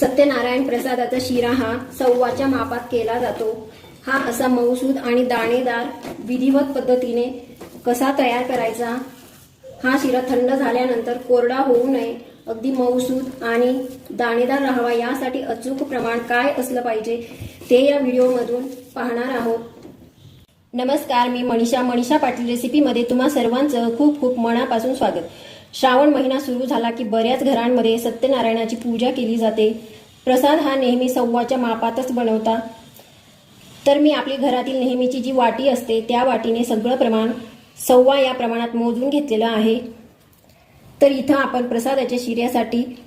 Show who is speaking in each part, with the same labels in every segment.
Speaker 1: सत्यनारायण प्रसादाचा शिरा हा सव्वाच्या मापात केला जातो. हा असा मऊसूद आणि दाणेदार विधिवत पद्धतीने कसा तयार करायचा? हा शिरा थंड झाल्यानंतर कोरडा होऊ नये. अगदी मऊसूद आणि दाणेदार राहावा यासाठी अचूक प्रमाण काय असलं पाहिजे ते या व्हिडिओमधून पाहणार आहोत. नमस्कार मी मनीषा. मनीषा पाटील रेसिपीमध्ये तुम्हा सर्वांचं खूप खूप मनापासून स्वागत. श्रावण महिना सुरू झाला की बऱ्याच घरांमध्ये सत्यनारायणाची पूजा केली जाते. प्रसाद हा नेहमी सव्वाच्या मापातच बनवता. तर मी आपली घरातील नेहमीची जी वाटी असते त्या वाटीने सगळं प्रमाण सव्वा या प्रमाणात मोजून घेतलेलं आहे. तर इथं आपण प्रसादाच्या शिऱ्यासाठी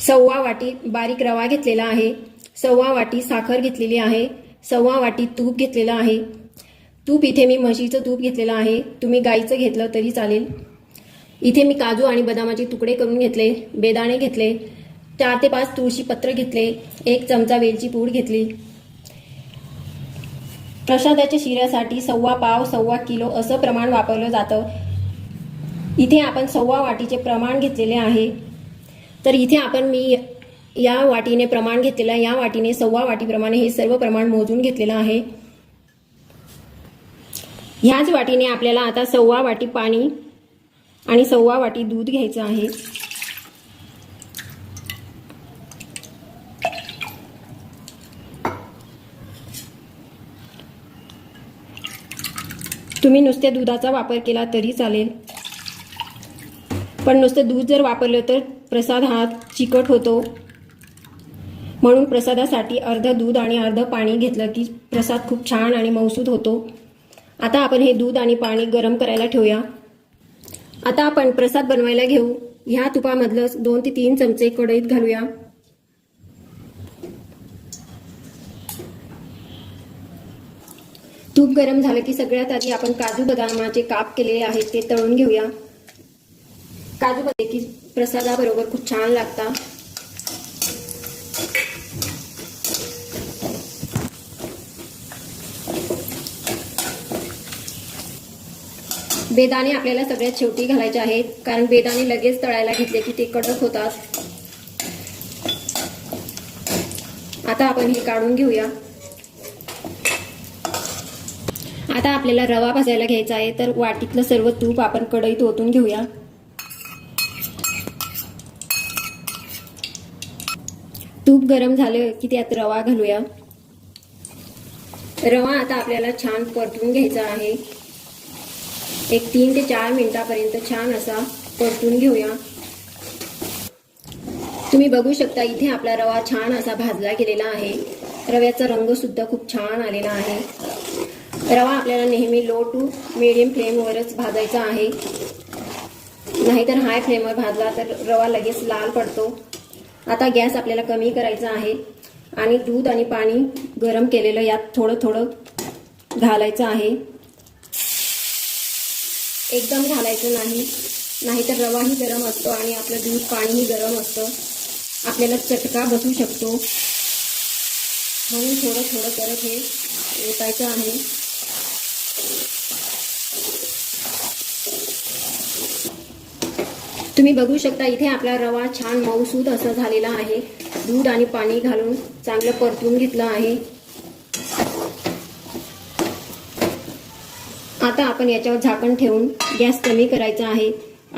Speaker 1: सव्वा वाटी बारीक रवा घेतलेला आहे. सव्वा वाटी साखर घेतलेली आहे. सव्वा वाटी तूप घेतलेलं आहे. तूप इथे मी म्हशीचं तूप घेतलेलं आहे. तुम्ही गाईचं घेतलं तरी चालेल. इथे मी काजू आणि बदामाचे तुकडे करून घेतले बेदाणे घेतले चार ते पाच तुळशी पत्र घेतले एक चमचा वेलची पूड घेतली. प्रसादाच्या शिऱ्यासाठी सव्वा पाव सव्वा किलो असं प्रमाण वापरलं जातं. इथे आपण सव्वा वाटीचे प्रमाण घेतलेले आहे. तर इथे आपण मी या वाटीने प्रमाण घेतलेलं या वाटीने सव्वा वाटीप्रमाणे हे सर्व प्रमाण मोजून घेतलेलं आहे. ह्याच वाटीने आपल्याला आता सव्वा वाटी पाणी आणि सव्वा वाटी दूध घ्यायचं आहे. तुम्ही नुसत्या दुधाचा वापर केला तरी चालेल. पण नुसतं दूध जर वापरलं तर प्रसाद हा चिकट होतो. म्हणून प्रसादासाठी अर्ध दूध आणि अर्ध पाणी घेतलं की प्रसाद खूप छान आणि मौसूद होतो. आता आपण हे दूध आणि पाणी गरम करायला ठेवूया. आता आपण प्रसाद बनवायला घेऊ. ह्या तुपामधलं दोन ते तीन चमचे कढईत घालूया. तूप गरम झालं की सगळ्यात आधी आपण काजू बदामाचे काप केलेले आहेत ते तळून घेऊया. काजू बदाम की प्रसादाबरोबर खूप छान लागतात बेदाणे आपल्याला सगळ्यात शेवटी घालायचे आहेत. कारण बेदाणे लगेच तळायला घेतले की ते कडक होतात. आता आपण हे काढून घेऊया. आता आपल्याला रवा भाजायला घ्यायचा आहे तर वाटीतलं सर्व तूप आपण कढईत ओतून घेऊया. तूप गरम झालं की त्यात रवा घालूया. रवा आता आपल्याला छान परतून घ्यायचा आहे. एक तीन ते चार मिनटापर्यंत छान असा परतून घेऊया. तुम्ही बघू शकता इथे आपला रवा छान असा भाजला गेलेला आहे. रव्याचा रंग सुद्धा खूप छान आलेला आहे. रवा आपल्याला नेहमी लो टू मिडियम फ्लेमवरच भाजायचा आहे. नाहीतर हाय फ्लेमवर भाजला तर रवा लगेच लाल पडतो. आता गॅस आपल्याला कमी करायचा आहे. आणि दूध आणि पाणी गरम केलेलं यात थोडं थोडं घालायचं आहे. एकदम घालायचं नाही. नाहीतर रवाही गरम असतो आणि आपलं दूध पाणीही गरम असतं. आपल्याला चटका बसू शकतो. म्हणून थोडं थोडं करत हे ओतायचं आहे. तुम्ही बघू शकता इथे आपला रवा छान मऊसूद असा झालेला आहे. दूध आणि पाणी घालून चांगलं परतून घेतलं आहे. आता आपण याच्यावर झाकण ठेवून गॅस कमी करायचा आहे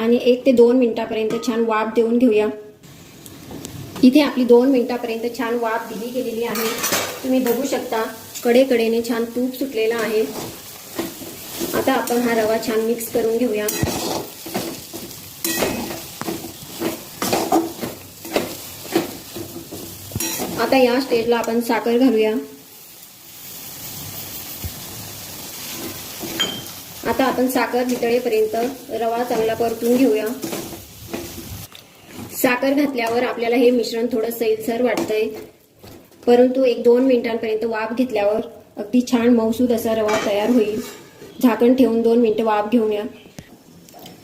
Speaker 1: आणि एक ते दोन मिनिटापर्यंत छान वाफ देऊन घेऊया. इथे आपली दोन मिनिटापर्यंत छान वाफ दिली गेलेली आहे. तुम्ही बघू शकता कडेकडेने छान तूप सुटलेलं आहे. आता आपण हा रवा छान मिक्स करून घेऊया. आता या स्टेजला आपण साखर घालूया. आता आपण साखर वितळेपर्यंत रवा चांगला परतून घेऊया. साखर घातल्यावर आपल्याला हे मिश्रण थोडं सैलसर वाटतंय. परंतु एक दोन मिनिटांपर्यंत वाफ घेतल्यावर अगदी छान मौसूद असा रवा तयार होईल. झाकण ठेवून दोन मिनटं वाफ घेऊन या.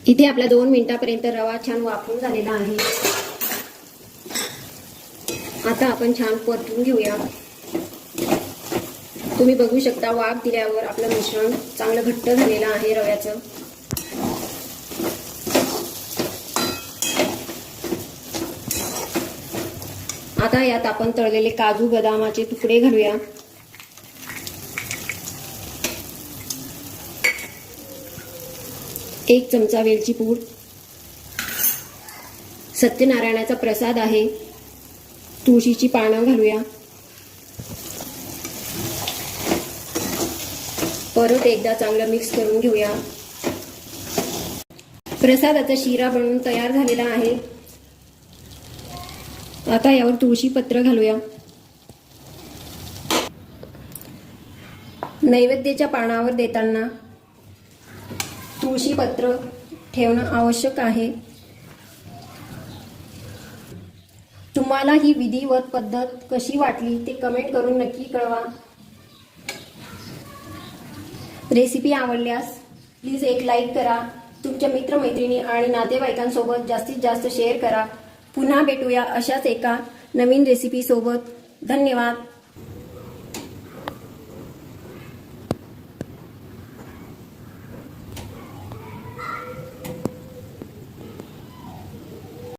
Speaker 1: इथे आपल्या दोन मिनिटापर्यंत रवा छान वाफून झालेला आहे. आता आपण छान परतून घेऊया. तुम्ही बघू शकता वाफ दिल्यावर आपलं मिश्रण चांगलं घट्ट झालेलं आहे रव्याचं. आता यात आपण तळलेले काजू बदामाचे तुकडे घालूया. एक चमचा वेलची पूड. सत्यनारायणाचा प्रसाद आहे. तुळशीची पानं घालूया. परत एकदा चांगलं मिक्स करून घेऊया. प्रसादाचा शिरा बनवून तयार झालेला आहे. आता यावर तुळशी पत्र घालूया. नैवेद्याच्या पानावर देताना तुळशी पत्र ठेवणं आवश्यक आहे. तुम्हाला ही विधिवत पद्धत कशी वाटली ते कमेंट करून नक्की कळवा. रेसिपी आवडल्यास प्लीज एक लाईक करा. तुमच्या मित्रमैत्रिणी आणि नातेवाईकांसोबत जास्तीत जास्त शेअर करा. पुन्हा भेटूया अशाच एका नवीन रेसिपीसोबत. धन्यवाद.